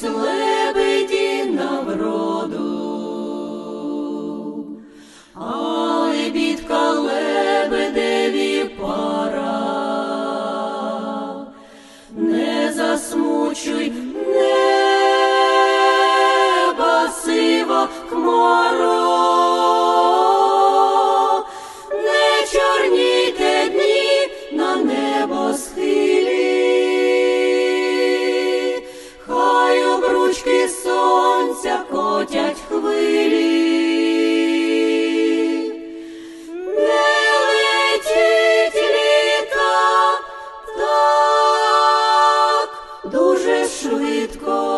some швидко.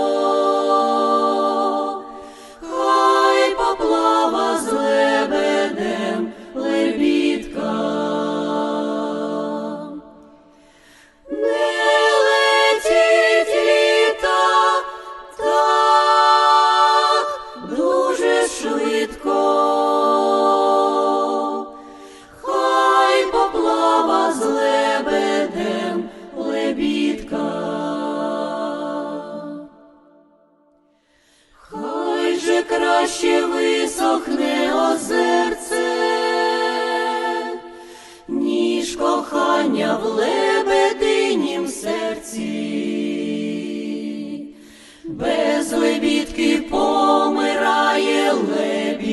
чаші висохне озерце, ніж кохання в лебединім серці, без лебідки помирає лебідь,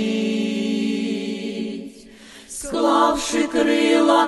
склавши крила.